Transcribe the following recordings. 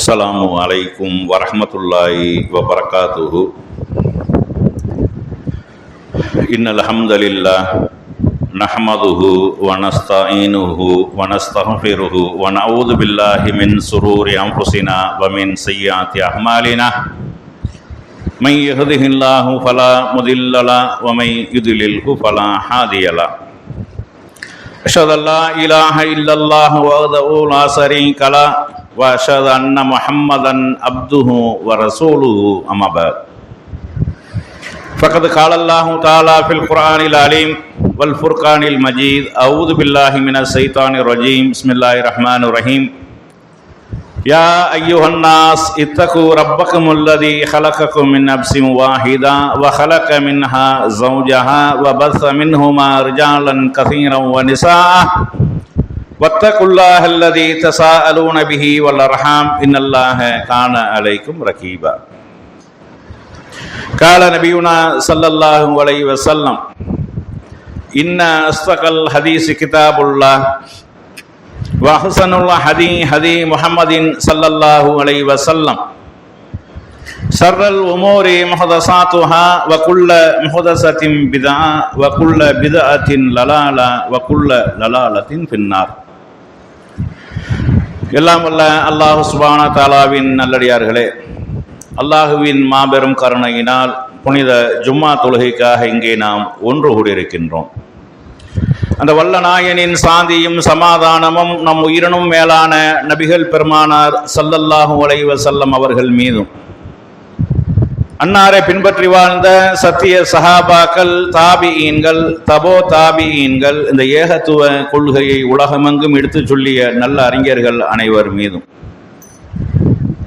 அஸ்லாம் வலைக்கும் வரமத்துல்லாஹி வபரகாத்துஹு இன் அலஹம்துலில்லா நஹமதுஹு வனஸ்தாயினுஹு வனஸ்தஃபிருஹு ونعوذ بالله من سرور أنفسنا ومن سيئات أعمالنا من يهده الله فلا مضل له ومن يضلله فلا هادي له أشهد أن لا إله إلا الله وحده لا شريك له وأشهد أن محمدا عبده ورسوله، أما بعد. فقد قال الله تعالى في القرآن العليم والفرقان المجيد، أعوذ بالله من الشيطان الرجيم، بسم الله الرحمن الرحيم. يا أيها الناس، اتقوا ربكم الذي خلقكم من نفس واحدة وخلق منها زوجها وبث منهما رجالا كثيرا ونساء. واتقوا الله الذي تساءلون به والأرحام إن الله كان عليكم رقيبا قال نبينا صلى الله عليه وسلم إن أصدق الحديث كتاب الله وأحسن الهدي هدي محمد صلى الله عليه وسلم شر الأمور محدثاتها وكل محدثة بدعة وكل بدعة ضلالة وكل ضلالة في النار எல்லாம் வல்ல அல்லாஹு சுபான தாலாவின் நல்லடியார்களே. அல்லாஹுவின் மாபெரும் கருணையினால் புனித ஜும்மா தொழுகைக்காக இங்கே நாம் ஒன்று கூடியிருக்கின்றோம். அந்த வல்ல நாயனின் சாந்தியும் சமாதானமும் நம் உயிரினும் மேலான நபிகள் பெருமானார் சல்லல்லாஹு அலைஹி செல்லம் அவர்கள் மீதும் அன்னாரை பின்பற்றி வாழ்ந்த சத்திய சஹாபாக்கள் தாபியீன்கள் தபோ தாபியீன்கள் இந்த ஏகத்துவ கொள்கையை உலகமெங்கும் எடுத்துச் சொல்லிய நல்ல அறிஞர்கள் அனைவர் மீதும்.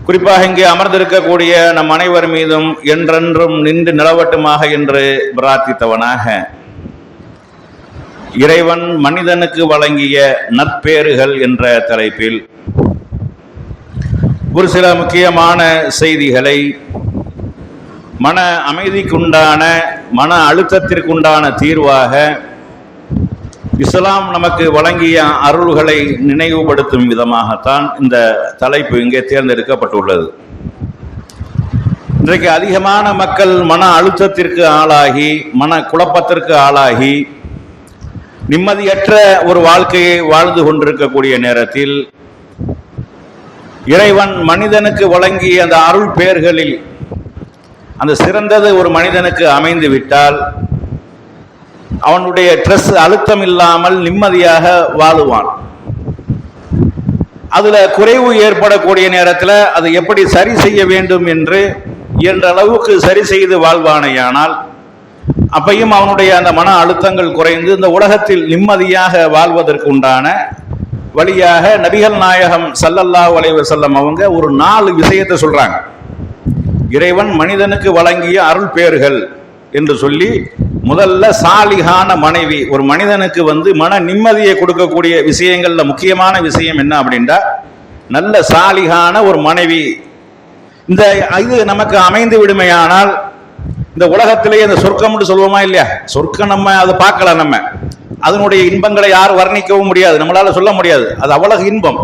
குறிப்பாக இங்கே அமர்ந்திருக்கக்கூடிய நம் அனைவர் மீதும் என்றென்றும் நின்று நிலவட்டுமாக என்று பிரார்த்தித்தவனாக இறைவன் மனிதனுக்கு வழங்கிய நற்பேறுகள் என்ற தலைப்பில் ஒரு சில முக்கியமான செய்திகளை மன அமைதிக்குண்டான மன அழுத்தத்திற்குண்டான தீர்வாக இஸ்லாம் நமக்கு வழங்கிய அருள்களை நினைவுபடுத்தும் விதமாகத்தான் இந்த தலைப்பு இங்கே தேர்ந்தெடுக்கப்பட்டுள்ளது. இன்றைக்கு அதிகமான மக்கள் மன அழுத்தத்திற்கு ஆளாகி மன குழப்பத்திற்கு ஆளாகி நிம்மதியற்ற ஒரு வாழ்க்கையை வாழ்ந்து கொண்டிருக்கக்கூடிய நேரத்தில் இறைவன் மனிதனுக்கு வழங்கிய அந்த அருள் பெயர்களில் அந்த சிறந்தது ஒரு மனிதனுக்கு அமைந்து விட்டால் அவனுடைய ட்ரெஸ் அழுத்தம் இல்லாமல் நிம்மதியாக வாழுவான். அதுல குறைவு ஏற்படக்கூடிய நேரத்தில் அதை எப்படி சரி செய்ய வேண்டும் என்று என்ற அளவுக்கு சரி செய்து வாழ்வானேயானால் அப்பையும் அவனுடைய அந்த மன அழுத்தங்கள் குறைந்து இந்த உலகத்தில் நிம்மதியாக வாழ்வதற்கு உண்டான வழியாக நபிகள் நாயகம் சல்லல்லா வலைவ செல்லம் அவங்க ஒரு நாலு விஷயத்தை சொல்றாங்க. இறைவன் மனிதனுக்கு வழங்கிய அருள் பேர்கள் என்று சொல்லி முதல்ல சாலிகான மனைவி ஒரு மனிதனுக்கு வந்து மன நிம்மதியை கொடுக்கக்கூடிய விஷயங்கள்ல முக்கியமான விஷயம் என்ன அப்படின்னா நல்ல சாலிகான ஒரு மனைவி. இந்த இது நமக்கு அமைந்து விடுமையானால் இந்த உலகத்திலேயே இந்த சொர்க்கம்னு சொல்லுவோமா இல்லையா? சொர்க்கம் நம்ம அதை பார்க்கலாம் நம்ம. அதனுடைய இன்பங்களை யாரும் வர்ணிக்கவும் முடியாது. நம்மளால சொல்ல முடியாது. அது அவ்வளவு இன்பம்.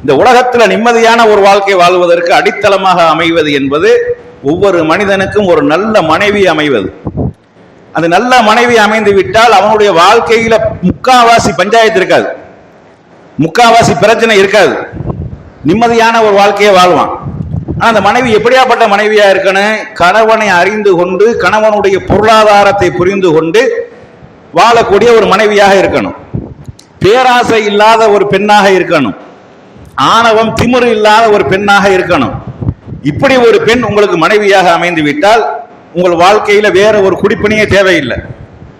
இந்த உலகத்தில் நிம்மதியான ஒரு வாழ்க்கை வாழ்வதற்கு அடித்தளமாக அமைவது என்பது ஒவ்வொரு மனிதனுக்கும் ஒரு நல்ல மனைவி அமைவது. அந்த நல்ல மனைவி அமைந்து விட்டால் அவனுடைய வாழ்க்கையில முக்காவாசி பஞ்சாயத்து இருக்காது. முக்காவாசி பிரச்சனை இருக்காது. நிம்மதியான ஒரு வாழ்க்கையை வாழ்வான். அந்த மனைவி எப்படியாப்பட்ட மனைவியா இருக்கணும்? கணவனை அறிந்து கொண்டு கணவனுடைய பொருளாதாரத்தை புரிந்து கொண்டு வாழக்கூடிய ஒரு மனைவியாக இருக்கணும். பேராசை இல்லாத ஒரு பெண்ணாக இருக்கணும். ஆணவம் திமிரு இல்லாத ஒரு பெண்ணாக இருக்கணும். இப்படி ஒரு பெண் உங்களுக்கு மனைவியாக அமைந்து விட்டால் உங்கள் வாழ்க்கையில வேற ஒரு குடிப்பணியே தேவையில்லை.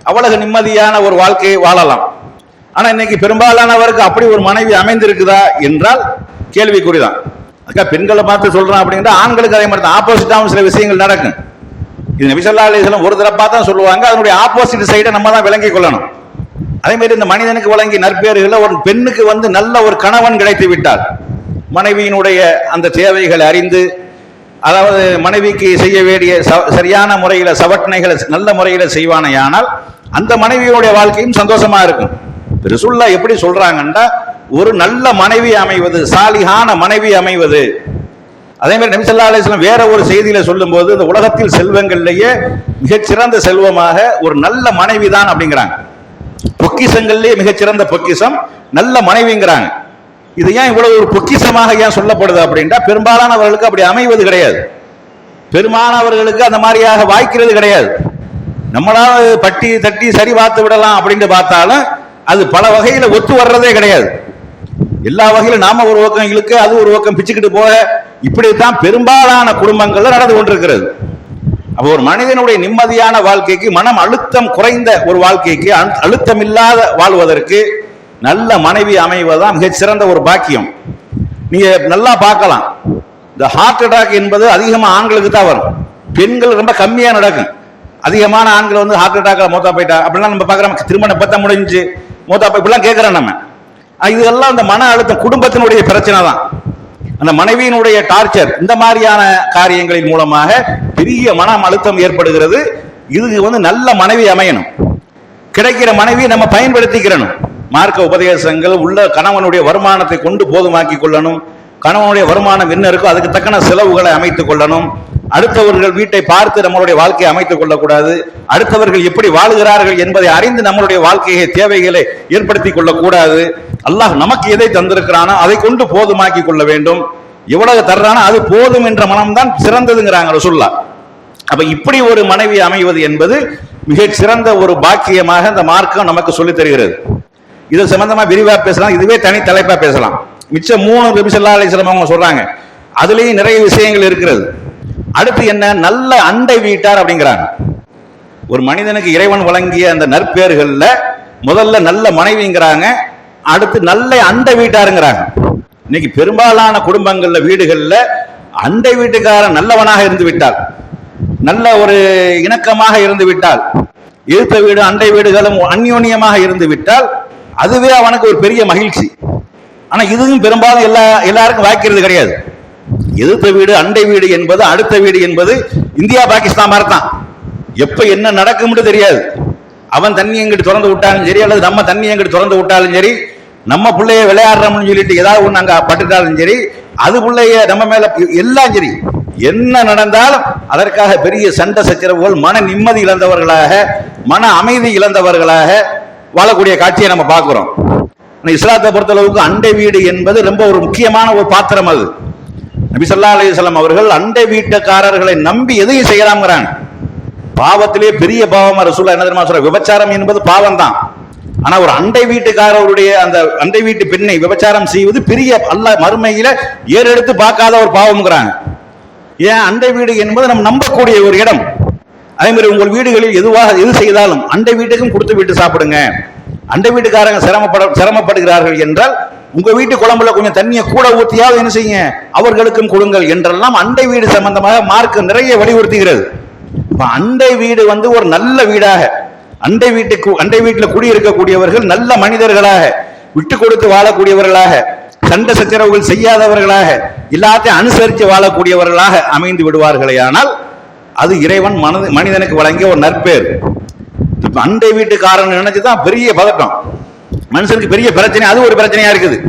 அவ்வளவு நிம்மதியான ஒரு வாழ்க்கையை வாழலாம். ஆனா இன்னைக்கு பெரும்பாலானவருக்கு அப்படி ஒரு மனைவி அமைந்திருக்குதா என்றால் கேள்விக்குறிதான். அக்கா பெண்களை பார்த்து சொல்றான் அப்படின்னா ஆண்களுக்கு அதே மாதிரி தான் ஆப்போசிட்டாகவும் சில விஷயங்கள் நடக்கும். இது நபிசல்லா அலிஸ்லாம் ஒரு தரப்பா தான் சொல்லுவாங்க. அதனுடைய ஆப்போசிட் சைடை நம்ம தான் விளங்கிக் கொள்ளணும். அதே மாதிரி இந்த மனிதனுக்கு வழங்கிய நற்பேறுகளை ஒரு பெண்ணுக்கு வந்து நல்ல ஒரு கணவன் கிடைத்து விட்டால் மனைவியினுடைய அந்த தேவைகளை அறிந்து அதாவது மனைவிக்கு செய்ய வேண்டிய ச- சரியான முறையில் சவட்டனைகளை நல்ல முறையில் செய்வானையானால் அந்த மனைவியோடைய வாழ்க்கையும் சந்தோஷமா இருக்கும். ரசுல்லா எப்படி சொல்றாங்கன்னா ஒரு நல்ல மனைவி அமைவது சாலிகான மனைவி அமைவது. அதே மாதிரி நபி அலிஸ்லாம் வேற ஒரு செய்தியில சொல்லும்போது இந்த உலகத்தில் செல்வங்கள்லேயே மிகச்சிறந்த செல்வமாக ஒரு நல்ல மனைவி தான் அப்படிங்கிறாங்க. பொக்கிசங்கள்லேயே மிகச்சிறந்த பொக்கிஷம் நல்ல மனைவிங்கிறாங்க. இது ஏன் இவ்வளவு ஒரு பொக்கிஷமாக ஏன் சொல்லப்படுது அப்படின்ட்டா பெரும்பாலானவர்களுக்கு அப்படி அமைவது கிடையாது. பெரும்பாலானவர்களுக்கு அந்த மாதிரியாக வாய்க்கிறது கிடையாது. நம்மளால பட்டி தட்டி சரி பார்த்து விடலாம் அப்படின்னு பார்த்தாலும் அது பல வகையில் ஒத்து வர்றதே கிடையாது. எல்லா வகையிலும் நாம ஒரு பக்கம் இழுக்க அது ஒரு பக்கம் பிச்சுக்கிட்டு போக இப்படித்தான் பெரும்பாலான குடும்பங்கள்ல நடந்து கொண்டிருக்கிறது. அப்போ ஒரு மனிதனுடைய நிம்மதியான வாழ்க்கைக்கு மனம் அழுத்தம் குறைந்த ஒரு வாழ்க்கைக்கு அழுத்தம் இல்லாத வாழ்வதற்கு நல்ல மனைவி அமைவதுதான் மிகச் சிறந்த ஒரு பாக்கியம். நீங்க நல்லா பார்க்கலாம். இந்த ஹார்ட் அட்டாக் என்பது அதிகமாக ஆண்களுக்கு தான் வரும். பெண்கள் ரொம்ப கம்மியா நடக்கும். அதிகமான ஆண்கள் வந்து ஹார்ட் அட்டாக்ல மூத்தா போயிட்டா அப்படிலாம் நம்ம பார்க்குறோம். திருமணம் பத்த முடிஞ்சு மூத்தா போய் இப்படிலாம் கேட்குறோம் நம்ம. இதெல்லாம் அந்த மன அழுத்தம் குடும்பத்தினுடைய பிரச்சனை தான். அந்த மனைவியினுடைய டார்ச்சர் இந்த மாதிரியான காரியங்களின் மூலமாக பெரிய மன அழுத்தம் ஏற்படுகிறது. இது வந்து நல்ல மனைவி அமையணும். கிடைக்கிற மனைவியை நம்ம பயன்படுத்திக்கிறணும். மார்க்க உபதேசங்கள் உள்ள கணவனுடைய வருமானத்தை கொண்டு போதுமாக்கி கொள்ளணும். கணவனுடைய வருமானம் என்ன இருக்கோ அதுக்கு தக்கன செலவுகளை அமைத்துக் கொள்ளணும். அடுத்தவர்கள் வீட்டை பார்த்து நம்மளுடைய வாழ்க்கையை அமைத்துக் கொள்ளக்கூடாது. அடுத்தவர்கள் எப்படி வாழுகிறார்கள் என்பதை அறிந்து நம்மளுடைய வாழ்க்கையை தேவைகளை ஏற்படுத்திக் கொள்ளக்கூடாது. அல்லாஹ் நமக்கு எதை தந்திருக்கிறானோ அதை கொண்டு போதுமாக்கி கொள்ள வேண்டும். எவ்வளவு தர்றானோ அது போதும் என்ற மனம்தான் சிறந்ததுங்கிறாங்க ரசுல்லா அப்ப இப்படி ஒரு மனைவி அமைவது என்பது மிகச் சிறந்த ஒரு பாக்கியமாக இந்த மார்க்கம் நமக்கு சொல்லித் தருகிறது. இது சம்பந்தமா விரிவா பேசலாம். இதுவே தனி தலைப்பா பேசலாம். மிச்சம் மூணு நபி ஸல்லல்லாஹு அவங்க சொல்றாங்க. அதுலயும் நிறைய விஷயங்கள் இருக்கிறது. அடுத்து என்ன? நல்ல அண்டை வீட்டார் அப்படிங்கிறாங்க. ஒரு மனிதனுக்கு இறைவன் வழங்கிய அந்த நற்பேர்கள்ல முதல்ல நல்ல மனைவிங்கிறாங்க. அடுத்து நல்ல அண்டை வீட்டாருங்கிறாங்க. இன்னைக்கு பெரும்பாலான குடும்பங்கள்ல வீடுகள்ல அண்டை வீட்டுக்காரன் நல்லவனாக இருந்து விட்டார் நல்ல ஒரு இணக்கமாக இருந்து விட்டால் எதிர்த்த வீடு அண்டை வீடுகளும் அந்யோன்யமாக இருந்து விட்டால் அதுவே அவனுக்கு ஒரு பெரிய மகிழ்ச்சி. ஆனா இதுவும் பெரும்பாலும் எல்லா எல்லாருக்கும் வாய்க்கிறது கிடையாது. எதிர்த்த வீடு அண்டை வீடு என்பது அடுத்த வீடு என்பது இந்தியா பாகிஸ்தான் மாதிரி தான் எப்ப என்ன நடக்கும்னு தெரியாது. அவன் தண்ணி எங்கிட்டு திறந்து விட்டாலும் சரி அல்லது நம்ம தண்ணி எங்கிட்டு திறந்து விட்டாலும் சரி நம்ம பிள்ளைய விளையாடுறோம்னு சொல்லிட்டு ஏதாவது ஒண்ணு அங்க பட்டுட்டாலும் சரி அது பிள்ளைய நம்ம மேல எல்லாம் சரி. என்ன நடந்தாலும் அதற்காக பெரிய சண்டை சச்சரவுகள் மன நிம்மதி இழந்தவர்களாக மன அமைதி இழந்தவர்களாக வாழக்கூடிய காட்சியை நம்ம பார்க்கிறோம். இஸ்லாத்தை பொறுத்தளவுக்கு அண்டை வீடு என்பது ரொம்ப ஒரு முக்கியமான ஒரு பாத்திரம் அது. நபிசல்லா அலிசல்லாம் அவர்கள் அண்டை வீட்டுக்காரர்களை நம்பி எதையும் செய்யலாம்ங்கிறாங்க பாவத்திலே பெரிய பாவமா ரசூலா என்ன தெரியுமா சொல்ற விபச்சாரம் என்பது பாவம் தான். ஆனா ஒரு அண்டை வீட்டுக்காரருடைய அந்த அண்டை வீட்டு பெண்ணை விபச்சாரம் செய்வது பெரிய அல்ல மறுமையில ஏறெடுத்து பார்க்காத ஒரு பாவம்ங்கிறாங்க. ஏன்? அண்டை வீடு என்பது நம்ம நம்பக்கூடிய ஒரு இடம். அதே மாதிரி உங்கள் வீடுகளில் எதுவாக எது செய்தாலும் அண்டை வீட்டுக்கும் கொடுத்து விட்டு சாப்பிடுங்க. அண்டை வீட்டுக்காரங்க சிரமப்பட சிரமப்படுகிறார்கள் என்றால் உங்க வீட்டு குழம்புல கொஞ்சம் தண்ணியை கூட ஊற்றியாவது என்ன செய்யுங்க? அவர்களுக்கும் கொடுங்கள் என்றெல்லாம் அண்டை வீடு சம்பந்தமாக மார்க்கு நிறைய வலியுறுத்துகிறது. இப்போ அண்டை வீடு வந்து ஒரு நல்ல வீடாக அண்டை வீட்டுக்கு அண்டை வீட்டில் குடியிருக்கக்கூடியவர்கள் நல்ல மனிதர்களாக விட்டு கொடுத்து வாழக்கூடியவர்களாக சண்டை சச்சரவுகள் செய்யாதவர்களாக எல்லாத்தையும் அனுசரித்து வாழக்கூடியவர்களாக அமைந்து விடுவார்களே ஆனால் அது இறைவன் மனது மனிதனுக்கு வழங்கிய ஒரு நற்பேர். அண்டை வீட்டுக்காரன் நினைச்சுதான் பெரிய பதட்டம். மனுஷனுக்கு பெரிய பிரச்சனை அது ஒரு பிரச்சனையா இருக்குது.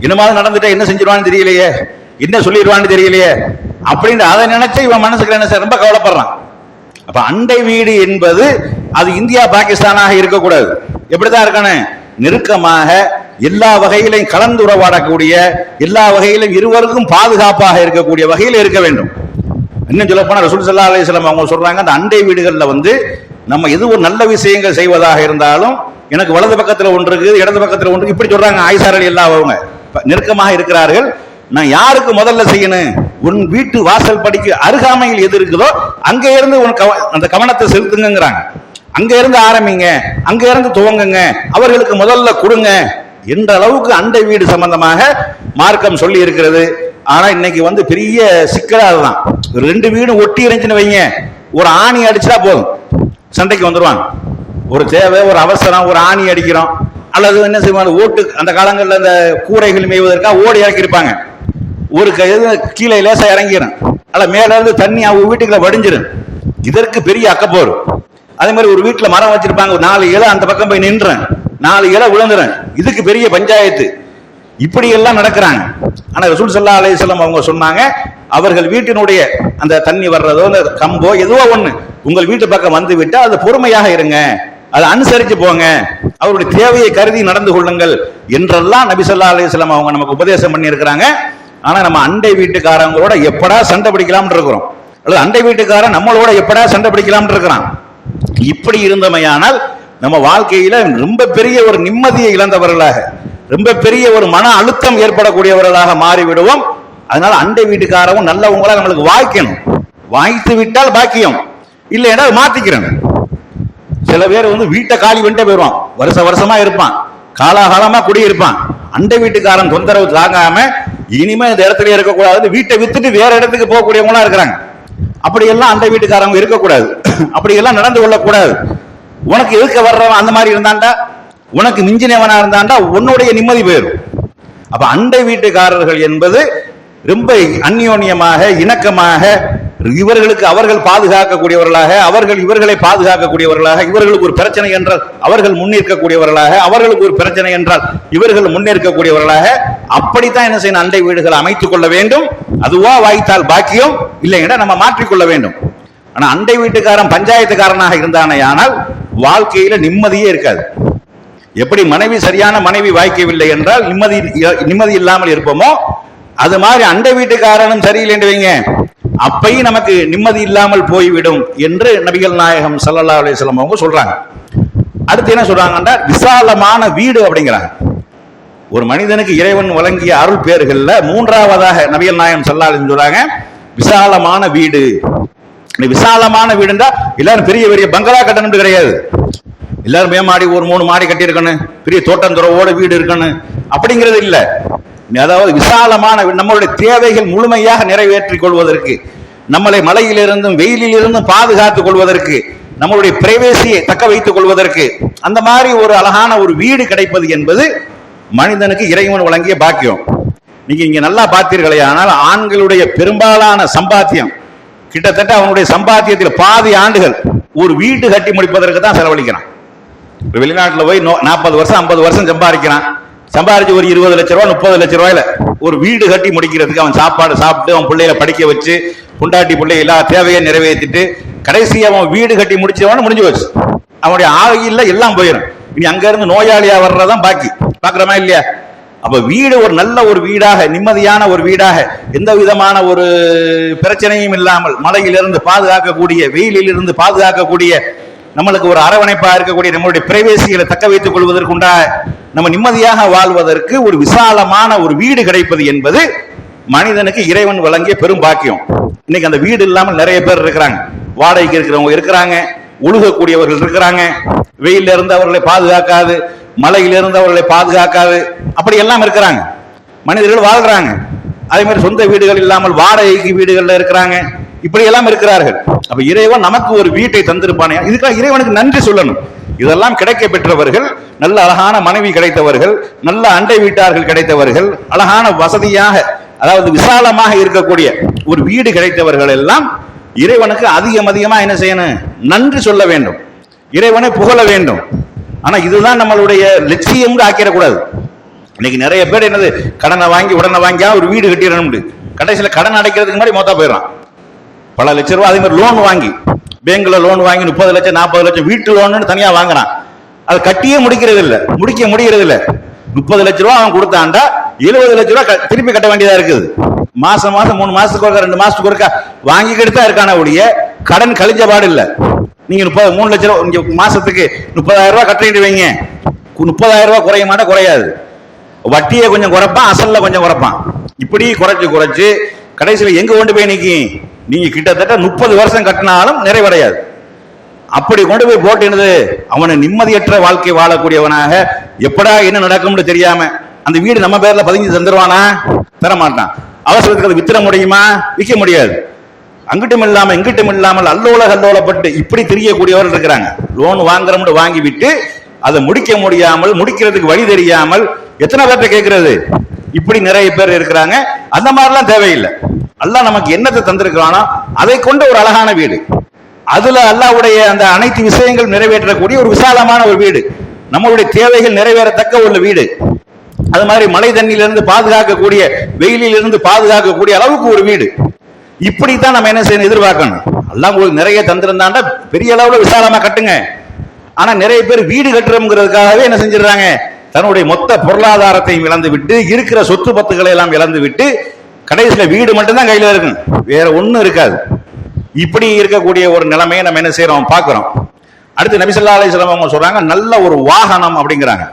இனிமாவது நடந்துட்டா என்ன செஞ்சிருவான்னு தெரியலையே. என்ன சொல்லிடுவான்னு தெரியலையே. அப்படின்னு அதை நினைச்சு இவன் மனசுக்கு என்ன ரொம்ப கவலைப்படுறான். அப்ப அண்டை வீடு என்பது அது இந்தியா பாகிஸ்தானாக இருக்கக்கூடாது. எப்படிதான் இருக்கணும்? நெருக்கமாக எல்லா வகையிலையும் கலந்துறவாடக்கூடிய எல்லா வகையிலும் இருவருக்கும் பாதுகாப்பாக இருக்கக்கூடிய வகையில் இருக்க வேண்டும். இன்னும் சொல்ல போனால் ரசூல் சல்லா அலிஸ்லாம் அவங்க சொல்றாங்க அந்த அண்டை வீடுகளில் வந்து நம்ம எது ஒரு நல்ல விஷயங்கள் செய்வதாக இருந்தாலும் எனக்கு வலது பக்கத்தில் ஒன்று இருக்குது இடது பக்கத்தில் ஒன்று இப்படி சொல்றாங்க ஆயிசாரல் எல்லாம் அவங்க நெருக்கமாக இருக்கிறார்கள். நான் யாருக்கு முதல்ல செய்யணும்? உன் வீட்டு வாசல் படிக்கு அருகாமையில் எது இருக்குதோ அங்கே இருந்து உன் கவ அந்த கவனத்தை செலுத்துங்கிறாங்க அங்கே இருந்து ஆரம்பிங்க அங்கே இருந்து துவங்குங்க அவர்களுக்கு முதல்ல கொடுங்க என்ற அளவுக்கு அண்டை வீடு சம்பந்தமாக மார்க்கம் சொல்லி இருக்கிறது. ஆனா இன்னைக்கு வந்து பெரிய சிக்கலா அதுதான். ரெண்டு வீடும் ஒட்டி இருந்துச்சுன்னு வைங்க. ஒரு ஆணி அடிச்சா போதும். சண்டைக்கு வந்துடுவாங்க ஒரு தேவை ஒரு அவசரம் ஒரு ஆணி அடிக்கிறோம். அல்லது என்ன செய்வாங்க? ஓட்டு அந்த காலங்களில் அந்த கூரைகள் மேய்வதற்காக ஓடி இறக்கியிருப்பாங்க. ஒரு க- இது கீழே லேசாக இறங்கிடும் அல்ல மேலேருந்து தண்ணி அவங்க வீட்டுக்குள்ள வடிஞ்சிடும் இதற்கு பெரிய அக்கப்போர். அதே மாதிரி ஒரு வீட்டில் மரம் வச்சிருப்பாங்க. ஒரு நாலு இலை அந்த பக்கம் போய் நின்றேன் நாலு இலை விழுந்துறேன் இதுக்கு பெரிய பஞ்சாயத்து. இப்படி எல்லாம் நடக்கிறாங்க. ஆனா ரசூல் சல்லா அலைஹிஸ்ஸலாம் அவங்க சொன்னாங்க அவர்கள் வீட்டினுடைய அந்த தண்ணி வர்றதோ அந்த கம்போ எதுவோ ஒண்ணு உங்கள் வீட்டு பக்கம் வந்து விட்டா அது பொறுமையாக இருங்க. அதை அனுசரிச்சு போங்க. அவருடைய தேவையை கருதி நடந்து கொள்ளுங்கள் என்றெல்லாம் நபி ஸல்லல்லாஹு அவங்க நமக்கு உபதேசம் பண்ணி இருக்கிறாங்க ஆனா நம்ம அண்டை வீட்டுக்காரங்களோட எப்படா சண்டை பிடிக்கலாம்னு இருக்கிறோம். அல்லது அண்டை வீட்டுக்காரன் நம்மளோட எப்படா சண்டை பிடிக்கலாம்னு இருக்கிறான். இப்படி இருந்தமையானால் நம்ம வாழ்க்கையில ரொம்ப பெரிய ஒரு நிம்மதியை இழந்தவர்களாக ரொம்ப பெரிய ஒரு மன அழுத்தம் ஏற்படக்கூடியவர்களாக மாறிவிடுவோம். அதனால அண்டை வீட்டுக்காரவும் நல்லவங்களா நம்மளுக்கு வாய்க்கணும். வாய்த்து விட்டால் பாக்கியம். இல்லைன்னா மாத்திக்கிறேன். சில பேர் வந்து வீட்டை காலி வந்துட்டே போயிடுவான். வருஷ வருஷமா இருப்பான். காலாகாலமா குடியிருப்பான். அண்டை வீட்டுக்காரன் தொந்தரவு தாங்காம இனிமே இந்த இடத்துல இருக்கக்கூடாது வீட்டை வித்துட்டு வேற இடத்துக்கு போகக்கூடியவங்களா இருக்கிறாங்க. அப்படியெல்லாம் அண்டை வீட்டுக்காரங்க இருக்கக்கூடாது. அப்படியெல்லாம் நடந்து கொள்ளக்கூடாது. உனக்கு எதுக்க வர்றவன் அந்த மாதிரி இருந்தாண்டா உனக்கு மிஞ்சினவனா இருந்தாண்டா உன்னுடைய நிம்மதி போயிடும் அப்ப அண்டை வீட்டுக்காரர்கள் என்பது ரொம்ப அந்யோன்யமாக இணக்கமாக இவர்களுக்கு அவர்கள் பாதுகாக்கக்கூடியவர்களாக அவர்கள் இவர்களை பாதுகாக்கக்கூடியவர்களாக இவர்களுக்கு ஒரு பிரச்சனை என்றால் அவர்கள் முன்னிற்கக்கூடியவர்களாக அவர்களுக்கு ஒரு பிரச்சனை என்றால் இவர்கள் முன்னிற்கக்கூடியவர்களாக அப்படித்தான் என்ன செய்யணும்? அண்டை வீடுகளை அமைத்துக் கொள்ள வேண்டும். அதுவா வாய்த்தால் பாக்கியம் இல்லைன்னா நம்ம மாற்றிக்கொள்ள வேண்டும். ஆனா அண்டை வீட்டுக்காரன் பஞ்சாயத்துக்காரனாக இருந்தானே ஆனால் வாழ்க்கையில நிம்மதியே இருக்காது. எப்படி மனைவி சரியான மனைவி வாய்க்கவில்லை என்றால் நிம்மதி நிம்மதி இல்லாமல் இருப்போமோ? அது மாதிரி அண்டை வீட்டுக்காரனும் சரியில்லைன்னு வைங்க. அப்பையும் நமக்கு நிம்மதி இல்லாமல் போய்விடும் என்று நபிகள் நாயகம் சல்லல்லா அலைஹி அவங்க சொல்றாங்க. அடுத்து என்ன சொல்றாங்கன்னா விசாலமான வீடு அப்படிங்கிறாங்க. ஒரு மனிதனுக்கு இறைவன் வழங்கிய அருள் பேர்களில் மூன்றாவதாக நபிகள் நாயகம் ஸல்லல்லாஹு சொல்றாங்க விசாலமான வீடு. விசாலமான வீடுன்றா எல்லாரும் பெரிய பெரிய பங்களா கட்டணம் கிடையாது. எல்லாரும் மேமாடி ஒரு மூணு மாடி கட்டியிருக்கணும்? பெரிய தோட்டந்துறவோட வீடு இருக்கணும். அப்படிங்கிறது இல்லை. அதாவது விசாலமான நம்மளுடைய தேவைகள் முழுமையாக நிறைவேற்றிக் கொள்வதற்கு நம்மளை மலையிலிருந்தும் வெயிலிலிருந்தும் பாதுகாத்துக் கொள்வதற்கு நம்மளுடைய பிரைவேசியை தக்க வைத்துக் கொள்வதற்கு அந்த மாதிரி ஒரு அழகான ஒரு வீடு கிடைப்பது என்பது மனிதனுக்கு இறைவன் வழங்கிய பாக்கியம். நீங்க இங்க நல்லா பார்த்தீர்களே ஆனால் ஆண்களுடைய பெரும்பாலான சம்பாத்தியம் கிட்டத்தட்ட அவனுடைய சம்பாத்தியத்தில் பாதி ஆண்டுகள் ஒரு வீடு கட்டி முடிப்பதற்கு தான் செலவழிக்கிறான். இப்ப வெளிநாட்டுல போய் நாற்பது வருஷம் ஐம்பது வருஷம் சம்பாதிக்கிறான். சம்பாதிச்சு ஒரு இருபது லட்ச ரூபா முப்பது லட்ச ரூபாயில ஒரு வீடு கட்டி முடிக்கிறதுக்கு அவன் சாப்பாடு சாப்பிட்டு அவன் பிள்ளைகளை படிக்க வச்சு புண்டாட்டி பிள்ளை எல்லா தேவையை நிறைவேற்றிட்டு கடைசி அவன் வீடு கட்டி முடிச்சவன முடிஞ்சு போச்சு. அவனுடைய ஆகையில் எல்லாம் போயிடும் இனி அங்க இருந்து நோயாளியா வர்றதான் பாக்கி. பாக்குறமா இல்லையா? அப்ப வீடு ஒரு நல்ல ஒரு வீடாக நிம்மதியான ஒரு வீடாக எந்த விதமான ஒரு பிரச்சனையும் இல்லாமல் மழையிலிருந்து பாதுகாக்கக்கூடிய வெயிலில் இருந்து பாதுகாக்கக்கூடிய நம்மளுக்கு ஒரு அரவணைப்பா இருக்கக்கூடிய நம்மளுடைய பிரைவேசிகளை தக்க வைத்துக் கொள்வதற்குண்டா நம்ம நிம்மதியாக வாழ்வதற்கு ஒரு விசாலமான ஒரு வீடு கிடைப்பது என்பது மனிதனுக்கு இறைவன் வழங்கிய பெரும் பாக்கியம். இன்னைக்கு அந்த வீடு இல்லாமல் நிறைய பேர் இருக்கிறாங்க. வாடகைக்கு இருக்கிறவங்க இருக்கிறாங்க. உழுகக்கூடியவர்கள் இருக்கிறாங்க. வெயில்ல இருந்து அவர்களை பாதுகாக்காது. மலையிலிருந்து அவர்களை பாதுகாக்காது. அப்படி எல்லாம் இருக்கிறாங்க. மனிதர்கள் வாழ்கிறாங்க. அதே மாதிரி சொந்த வீடுகள் இல்லாமல் வாடகைக்கு வீடுகளில் இருக்கிறாங்க. இப்படி எல்லாம் இருக்கிறார்கள். அப்ப இறைவன் நமக்கு ஒரு வீட்டை தந்திருப்பானே? இதுக்காக இறைவனுக்கு நன்றி சொல்லணும். இதெல்லாம் கிடைக்க பெற்றவர்கள் நல்ல அழகான மனைவி கிடைத்தவர்கள் நல்ல அண்டை வீட்டார்கள் கிடைத்தவர்கள் அழகான வசதியாக அதாவது விசாலமாக இருக்கக்கூடிய ஒரு வீடு கிடைத்தவர்கள் எல்லாம் இறைவனுக்கு அதிகம் அதிகமா என்ன செய்யணும்? நன்றி சொல்ல வேண்டும். இறைவனை புகழ வேண்டும். ஆனா இதுதான் நம்மளுடைய லட்சியம் ஆக்கிடக்கூடாது. இன்னைக்கு நிறைய பேர் என்னது? கடனை வாங்கி உடனே வாங்கியா ஒரு வீடு கட்டிடணும்னு கடைசியில் கடன் அடைக்கிறதுக்கு முன்னாடி மொத்தம் போயிடறான். பல லட்ச ரூபா அதே மாதிரி லோன் வாங்கி பேங்க்ல லோன் வாங்கி முப்பது லட்சம் நாற்பது லட்சம் வீட்டு லோன்னு தனியா வாங்குறான். அது கட்டியே முடிக்கிறது இல்லை. முடிக்க முடிகிறது இல்லை. முப்பது லட்ச ரூபா அவன் கொடுத்தாண்டா எழுபது லட்ச ரூபா க- திருப்பி கட்ட வேண்டியதா இருக்குது. மாசம் மாசம் மூணு மாசத்துக்கு ஒருக்கா ரெண்டு மாசத்துக்கு ஒருக்கா வாங்கிக்கிட்டு தான் இருக்கான ஒழிய கடன் கழிஞ்ச பாடு இல்லை. நீங்க முப்பது மூணு லட்ச ரூபா இங்க மாசத்துக்கு முப்பதாயிரம் ரூபாய் கட்டிட்டு வைங்க. முப்பதாயிரம் ரூபாய் குறைய மாட்டா குறையாது. வட்டியை கொஞ்சம் குறைப்பான் அசல்ல கொஞ்சம் குறைப்பான். இப்படி குறைச்சு குறைச்சு கடைசியில் எங்க கொண்டு போய் நிக்கி நீங்க கிட்டத்தட்ட முப்பது வருஷம் கட்டினாலும் நிறைவடையாது. அப்படி கொண்டு போய் போட்டு என்னது அவனை நிம்மதியற்ற வாழ்க்கை வாழக்கூடியவனாக எப்படா என்ன நடக்கும்னு தெரியாம அந்த வீடு நம்ம பேர்ல பதிஞ்சு தந்துருவானா? தர மாட்டான் அவசரத்துக்கு அதை வித்திர முடியுமா? விற்க முடியாது. அங்கிட்டும் இல்லாம இங்கிட்டும் இல்லாமல் அல்லோல கல்லோலப்பட்டு இப்படி தெரியக்கூடியவர்கள் இருக்கிறாங்க. லோன் வாங்குறோம்னு வாங்கி விட்டு அதை முடிக்க முடியாமல் முடிக்கிறதுக்கு வழி தெரியாமல் எத்தனை பேர்ட்ட கேட்கறது? இப்படி நிறைய பேர் இருக்கிறாங்க. அந்த மாதிரிலாம் தேவையில்லை. அல்லாஹ் நமக்கு என்னத்தை தந்திருக்கிறானோ அதை கொண்ட ஒரு அழகான வீடு. அதுல அல்லாவுடைய அந்த அனைத்து விஷயங்கள் நிறைவேற்றக்கூடிய ஒரு விசாலமான ஒரு வீடு. நம்மளுடைய தேவைகள் நிறைவேறத்தக்க ஒரு வீடு. அது மாதிரி மழை தண்ணியிலிருந்து பாதுகாக்கக்கூடிய வெயிலிலிருந்து பாதுகாக்கக்கூடிய அளவுக்கு ஒரு வீடு. இப்படித்தான் நம்ம என்ன செய்யணும் எதிர்பார்க்கணும். எல்லாம் உங்களுக்கு நிறைய தந்திருந்தாண்டா பெரிய அளவுல விசாலமா கட்டுங்க. ஆனா நிறைய பேர் வீடு கட்டுறோம்ங்கிறதுக்காகவே என்ன செஞ்சிடறாங்க? தன்னுடைய மொத்த பொருளாதாரத்தையும் இழந்து விட்டு இருக்கிற சொத்து பத்துக்களை எல்லாம் இழந்து விட்டு கடைசியில் வீடு மட்டும்தான் கையில் இருக்கும் வேற ஒன்றும் இருக்காது. இப்படி இருக்கக்கூடிய ஒரு நிலைமையை நம்ம என்ன செய்யறோம் பார்க்குறோம். அடுத்து நபிசல்லா அலிஸ்லாம் அவங்க சொல்றாங்க நல்ல ஒரு வாகனம் அப்படிங்கிறாங்க.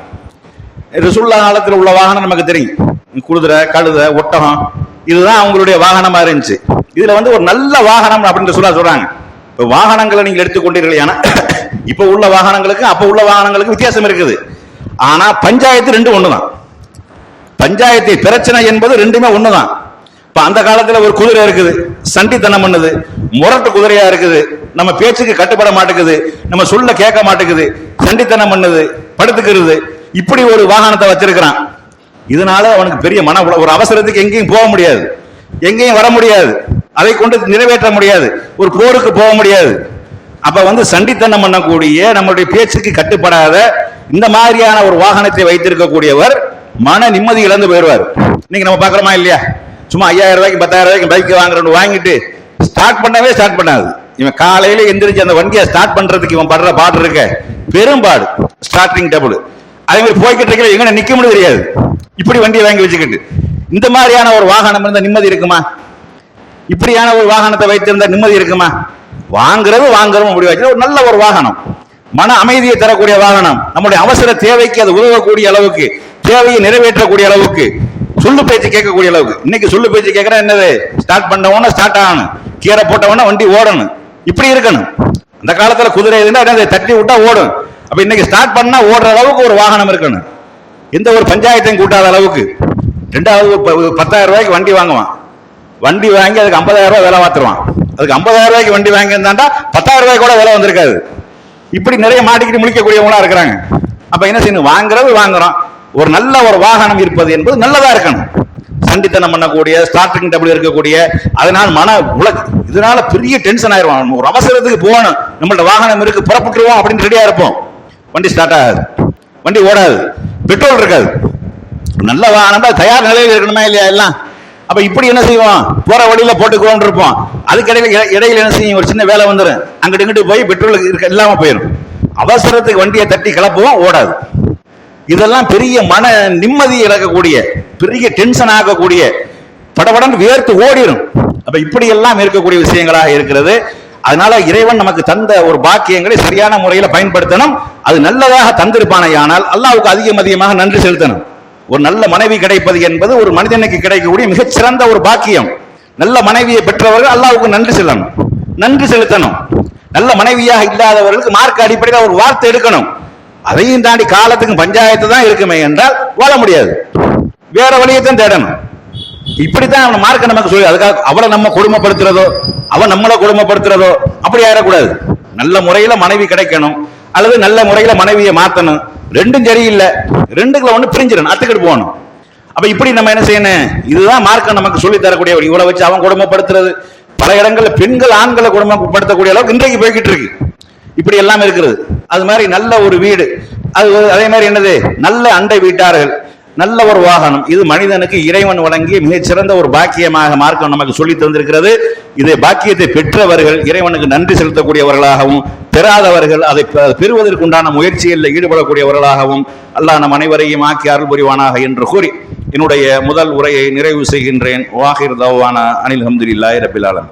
ரிசுல்லா காலத்தில் உள்ள வாகனம் நமக்கு தெரியும். குதிரை கழுத ஒட்டகம் இதுதான் அவங்களுடைய வாகனமா இருந்துச்சு. இதுல வந்து ஒரு நல்ல வாகனம் அப்படின்னு சொல்ல சொல்றாங்க. இப்போ வாகனங்களை நீங்கள் எடுத்துக்கொண்டீர்கள் ஏன்னா இப்போ உள்ள வாகனங்களுக்கு அப்போ உள்ள வாகனங்களுக்கு வித்தியாசம் இருக்குது. ஆனா பஞ்சாயத்து ரெண்டு ஒண்ணுதான். பஞ்சாயத்து பிரச்சனை என்பது ரெண்டுமே ஒண்ணுதான். இப்ப அந்த காலத்துல ஒரு குதிரை இருக்குது சண்டித்தனம் பண்ணுது முரட்டு குதிரையா இருக்குது நம்ம பேச்சுக்கு கட்டுப்பட மாட்டேங்குது நம்ம சொல்ல கேட்க மாட்டேங்குது சண்டித்தனம் பண்ணுது படுத்துக்கிறது இப்படி ஒரு வாகனத்தை வச்சிருக்கிறான். இதனால அவனுக்கு பெரிய மன ஒரு அவசரத்துக்கு எங்கேயும் போக முடியாது. எங்கேயும் வர முடியாது. அதை கொண்டு நிறைவேற்ற முடியாது. ஒரு போருக்கு போக முடியாது. அப்ப வந்து சண்டித்தனம் பண்ணக்கூடிய நம்மளுடைய பேச்சுக்கு கட்டுப்படாத இந்த மாதிரியான ஒரு வாகனத்தை வைத்திருக்கக்கூடியவர் மன நிம்மதி இழந்து போயிடுவார். இன்னைக்கு நம்ம பாக்குறோமா இல்லையா? சும்மா ஐயாயிரம் ரூபாய்க்கு பத்தாயிரம் ரூபாய்க்கு பைக் வாங்குறோன்னு வாங்கிட்டு ஸ்டார்ட் பண்ணவே ஸ்டார்ட் பண்ணாது. இவன் காலையில எந்திரிச்சு அந்த வண்டியை ஸ்டார்ட் பண்றதுக்கு இவன் படுற பாடு இருக்க. பெரும்பாடு ஸ்டார்டிங் டபுள் அதே மாதிரி போய்கிட்டு இருக்கிற எங்க நிக்க முடியும் தெரியாது. இப்படி வண்டியை வாங்கி வச்சுக்கிட்டு. இந்த மாதிரியான ஒரு வாகனம் இருந்தா நிம்மதி இருக்குமா? இப்படியான ஒரு வாகனத்தை வைத்திருந்தா நிம்மதி இருக்குமா? வாங்குறது வாங்குறோம் அப்படி வச்சு ஒரு நல்ல ஒரு வாகனம். மன அமைதியை தரக்கூடிய வாகனம். நம்முடைய அவசர தேவைக்கு அது உதவக்கூடிய அளவுக்கு தேவையை நிறைவேற்றக்கூடிய அளவுக்கு சொல்லு பேச்சு கேட்கக்கூடிய அளவுக்கு. இன்னைக்கு சொல்லு பேச்சு கேட்கறா என்னது? ஸ்டார்ட் பண்ணவொன்னே ஸ்டார்ட் ஆகணும். கீரை போட்டவொன்னே வண்டி ஓடணும். இப்படி இருக்கணும். அந்த காலத்துல குதிரை இருந்தா அதை தட்டி விட்டா ஓடும். அப்ப இன்னைக்கு ஸ்டார்ட் பண்ணா ஓடுற அளவுக்கு ஒரு வாகனம் இருக்கணும். எந்த ஒரு பஞ்சாயத்தையும் கூட்டாத அளவுக்கு. ரெண்டாவது ஒரு பத்தாயிரம் ரூபாய்க்கு வண்டி வாங்குவான். வண்டி வாங்கி அதுக்கு ஐம்பதாயிரம் ரூபாய் விலை மாத்துருவான் அதுக்கு ஐம்பதாயிரம் ரூபாய்க்கு வண்டி வாங்கி இருந்தாண்டா பத்தாயிரம் ரூபாய் கூட விலை வந்திருக்காது. இப்படி நிறைய மாட்டிக்கிட்டு முழிக்கக்கூடியவங்களா இருக்கிறாங்க. அப்ப என்ன செய்யணும்? வாங்குறது வாங்குறோம் ஒரு நல்ல ஒரு வாகனம் இருப்பது என்பது நல்லதா இருக்கணும். சண்டித்தனம் பண்ணக்கூடிய ஸ்டார்டிங் டபுள் இருக்கக்கூடிய அதனால் மன உலக இதனால பெரிய டென்ஷன் ஆயிரும் ஒரு அவசரத்துக்கு போகணும். நம்மள்ட்ட வாகனம் இருக்கு புறப்பட்டுருவோம் அப்படின்னு ரெடியா இருப்போம். வண்டி ஸ்டார்ட் ஆகாது. வண்டி ஓடாது. பெட்ரோல் இருக்காது. நல்ல வாகனம் தான். தயார் நிலையில் இருக்கணுமா இல்லையா எல்லாம்? அப்ப இப்படி என்ன செய்வோம் போற வழியில போட்டுக்குவோம் இருப்போம் அதுக்கு இடையில என்ன செய்யும்? ஒரு சின்ன வேலை வந்துடும் அங்கிட்டு இங்கிட்டு போய் பெட்ரோல் இருக்க இல்லாம போயிடும் அவசரத்துக்கு வண்டியை தட்டி கிளப்புவோம் ஓடாது. இதெல்லாம் பெரிய மன நிம்மதி இழக்கக்கூடிய பெரிய டென்ஷன் ஆகக்கூடிய படபடன் வேர்த்து ஓடிடும் அப்ப இப்படி எல்லாம் இருக்கக்கூடிய விஷயங்களாக இருக்கிறது. அதனால இறைவன் நமக்கு தந்த ஒரு பாக்கியங்களை சரியான முறையில் பயன்படுத்தணும். அது நல்லதாக தந்திருப்பானையானால் அல்லாவுக்கு அதிகம் அதிகமாக நன்றி செலுத்தணும். ஒரு நல்ல மனைவி கிடைப்பது என்பது ஒரு மனிதனுக்கு கிடைக்கக்கூடிய மிகச்சிறந்த ஒரு பாக்கியம். நல்ல மனைவியை பெற்றவர்கள் அல்லாவுக்கு நன்றி செல்லணும். நன்றி செலுத்தணும். நல்ல மனைவியாக இல்லாதவர்களுக்கு மார்க் அடிப்படையில் ஒரு வார்த்தை எடுக்கணும். அதையும் தாண்டி காலத்துக்கு பஞ்சாயத்து தான் இருக்குமே என்றால் வாழ முடியாது. வேற வழியை தேடணும். இப்படித்தான் அவன் மார்க்க நமக்கு சொல்லி அதுக்காக அவளை நம்ம கொடுமைப்படுத்துறதோ அவன் நம்மளை கொடுமைப்படுத்துறதோ அப்படி ஆயிடக்கூடாது. நல்ல முறையில மனைவி கிடைக்கணும். அல்லது நல்ல முறையில மனைவியை மாத்தணும். ரெண்டும் சரியில்லை. ரெண்டுக்குள்ள ஒண்ணு பிரிஞ்சிடணும். அத்துக்கிட்டு போகணும். அப்ப இப்படி நம்ம என்ன செய்யணும்? இதுதான் மார்க்கம் நமக்கு சொல்லி தரக்கூடிய ஒரு வச்சு அவன் குடும்பப்படுத்துறது. பல இடங்கள்ல பெண்கள் ஆண்களை குடும்பப்படுத்தக்கூடிய அளவுக்கு இன்றைக்கு போய்கிட்டு இருக்கு. இப்படி எல்லாம் இருக்கிறது அது மாதிரி நல்ல ஒரு வீடு. அது ஒரு- அதே மாதிரி என்னது? நல்ல அண்டை வீட்டார்கள். நல்ல ஒரு வாகனம். இது மனிதனுக்கு இறைவன் வழங்கிய மிகச்சிறந்த ஒரு பாக்கியமாக மார்க்கம் நமக்கு சொல்லி தந்திருக்கிறது. இதை பாக்கியத்தை பெற்றவர்கள் இறைவனுக்கு நன்றி செலுத்தக்கூடியவர்களாகவும் பெறாதவர்கள் அதை பெறுவதற்குண்டான முயற்சியில் ஈடுபடக்கூடியவர்களாகவும் அல்லாஹ் நம் அனைவரையும் ஆக்கி அருள் புரிவானாக என்று கூறி என்னுடைய முதல் உரையை நிறைவு செய்கின்றேன். வாஹிர் தவானா. அனில் ஹம்துல்லாய் ரபிலாலம்